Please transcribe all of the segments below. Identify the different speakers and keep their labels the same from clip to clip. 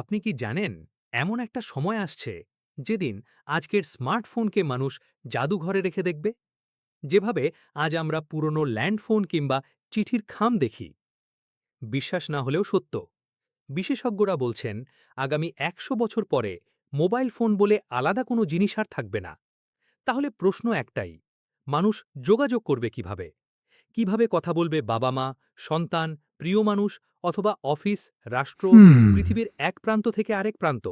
Speaker 1: আপনি কি জানেন, এমন একটা সময় আসছে যেদিন আজকের স্মার্টফোনকে মানুষ জাদুঘরে রেখে দেখবে? যেভাবে আজ আমরা পুরনো ল্যান্ডফোন কিংবা চিঠির খাম দেখি। বিশ্বাস না হলেও সত্য। বিশেষজ্ঞরা বলছেন, আগামী একশো বছর পরে মোবাইল ফোন বলে আলাদা কোনো জিনিস আর থাকবে না। তাহলে প্রশ্ন একটাই, মানুষ যোগাযোগ করবে কীভাবে? কীভাবে কথা বলবে বাবা মা সন্তান প্রিয় মানুষ অথবা অফিস রাষ্ট্র পৃথিবীর এক প্রান্ত থেকে আরেক প্রান্ত?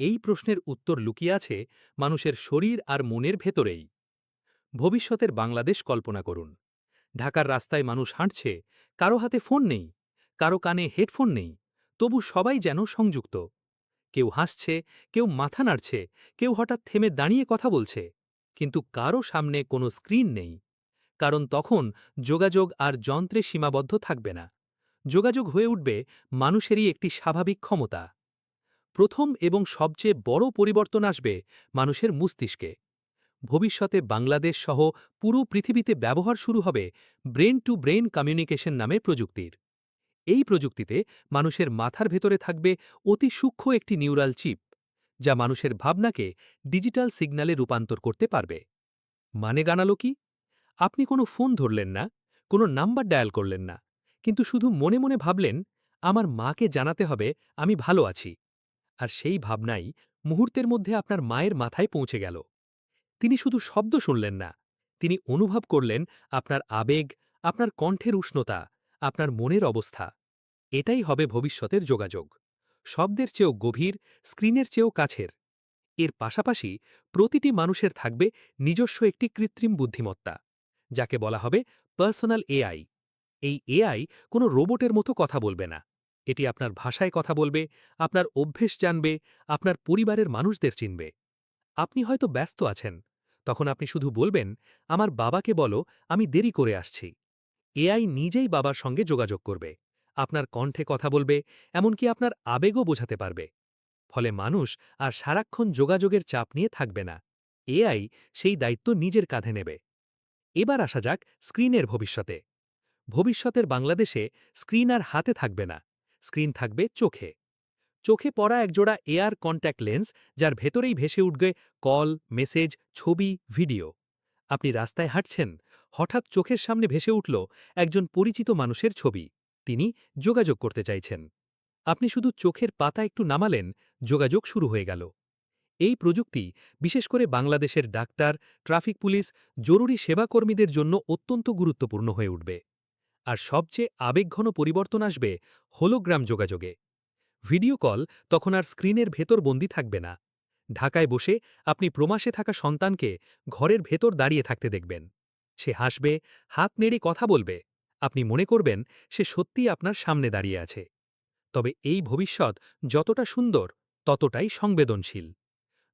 Speaker 1: এই প্রশ্নের উত্তর লুকিয়ে আছে মানুষের শরীর আর মনের ভেতরেই। ভবিষ্যতের বাংলাদেশ কল্পনা করুন। ঢাকার রাস্তায় মানুষ হাঁটছে কারও হাতে ফোন নেই কারও কানে হেডফোন নেই তবু সবাই যেন সংযুক্ত। কেউ হাসছে কেউ মাথা নাড়ছে কেউ হঠাৎ থেমে দাঁড়িয়ে কথা বলছে কিন্তু কারও সামনে কোনো স্ক্রিন নেই। কারণ তখন যোগাযোগ আর যন্ত্রে সীমাবদ্ধ থাকবে না। যোগাযোগ হয়ে উঠবে মানুষেরই একটি স্বাভাবিক ক্ষমতা। প্রথম এবং সবচেয়ে বড় পরিবর্তন আসবে মানুষের মস্তিষ্কে। ভবিষ্যতে বাংলাদেশ সহ পুরো পৃথিবীতে ব্যবহার শুরু হবে ব্রেন টু ব্রেন কমিউনিকেশন নামে প্রযুক্তির। এই প্রযুক্তিতে মানুষের মাথার ভেতরে থাকবে অতি সূক্ষ্ম একটি নিউরাল চিপ, যা মানুষের ভাবনাকে ডিজিটাল সিগন্যালে রূপান্তর করতে পারবে। মানে গানালো কি? আপনি কোনো ফোন ধরলেন না, কোনো নাম্বার ডায়াল করলেন না, কিন্তু শুধু মনে মনে ভাবলেন, আমার মাকে জানাতে হবে, আমি ভালো আছি। আর সেই ভাবনাই মুহূর্তের মধ্যে আপনার মায়ের মাথায় পৌঁছে গেল। তিনি শুধু শব্দ শুনলেন না, তিনি অনুভব করলেন আপনার আবেগ, আপনার কণ্ঠের উষ্ণতা, আপনার মনের অবস্থা। এটাই হবে ভবিষ্যতের যোগাযোগ। শব্দের চেয়েও গভীর, স্ক্রিনের চেয়েও কাছের। এর পাশাপাশি প্রতিটি মানুষের থাকবে নিজস্ব একটি কৃত্রিম বুদ্ধিমত্তা। যাকে বলা হবে পার্সোনাল এআই। এই এআই কোনো রোবটের মতো কথা বলবে না। এটি আপনার ভাষায় কথা বলবে, আপনার অভ্যেস জানবে, আপনার পরিবারের মানুষদের চিনবে। আপনি হয়তো ব্যস্ত আছেন। তখন আপনি শুধু বলবেন, আমার বাবাকে বলো, আমি দেরি করে আসছি। এআই নিজেই বাবার সঙ্গে যোগাযোগ করবে। আপনার কণ্ঠে কথা বলবে, এমনকি আপনার আবেগও বোঝাতে পারবে। ফলে মানুষ আর সারাক্ষণ যোগাযোগের চাপ নিয়ে থাকবে না। এআই সেই দায়িত্ব নিজের কাঁধে নেবে। এবার আসা যাক স্ক্রিনের ভবিষ্যতে। ভবিষ্যতের বাংলাদেশে স্ক্রিন আর হাতে থাকবে না, স্ক্রিন থাকবে চোখে। চোখে পড়া একজোড়া এয়ার কন্ট্যাক্ট লেন্স যার ভেতরেই ভেসে উঠবে কল, মেসেজ, ছবি, ভিডিও। আপনি রাস্তায় হাঁটছেন, হঠাৎ চোখের সামনে ভেসে উঠল একজন পরিচিত মানুষের ছবি, তিনি যোগাযোগ করতে চাইছেন। আপনি শুধু চোখের পাতা একটু নামালেন, যোগাযোগ শুরু হয়ে গেল। এই প্রযুক্তি, বিশেষ করে বাংলাদেশের ডাক্তার, ট্রাফিক পুলিশ, জরুরি সেবাকর্মীদের জন্য অত্যন্ত গুরুত্বপূর্ণ হয়ে উঠবে। আর সবচেয়ে আবেগঘন পরিবর্তন আসবে হোলোগ্রাম যোগাযোগে। ভিডিও কল তখন আর স্ক্রিনের ভেতর বন্দি থাকবে না। ঢাকায় বসে আপনি প্রমাসে থাকা সন্তানকে ঘরের ভেতর দাঁড়িয়ে থাকতে দেখবেন। সে হাসবে, হাত নেড়ে কথা বলবে। আপনি মনে করবেন সে সত্যিই আপনার সামনে দাঁড়িয়ে আছে। তবে এই ভবিষ্যৎ যতটা সুন্দর, ততটাই সংবেদনশীল।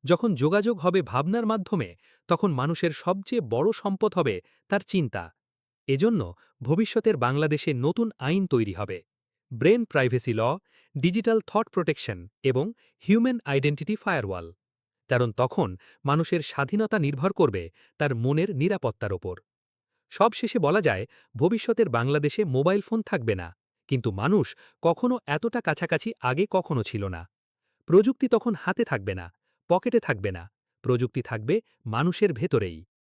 Speaker 1: যখন যোগাযোগ হবে ভাবনার মাধ্যমে, তখন মানুষের সবচেয়ে বড় সম্পদ হবে তার চিন্তা। এজন্য ভবিষ্যতের বাংলাদেশে নতুন আইন তৈরি হবে। Brain privacy law, digital thought protection এবং হিউম্যান আইডেন্টিটি ফায়ারওয়াল। কারণ তখন মানুষের স্বাধীনতা নির্ভর করবে তার মনের নিরাপত্তার ওপর। সবশেষে বলা যায়, ভবিষ্যতের বাংলাদেশে মোবাইল ফোন থাকবে না। কিন্তু মানুষ কখনো এতটা কাছাকাছি আগে কখনো ছিল না। প্রযুক্তি তখন হাতে থাকবে না। পকেটে থাকবে না প্রযুক্তি থাকবে মানুষের ভেতরেই।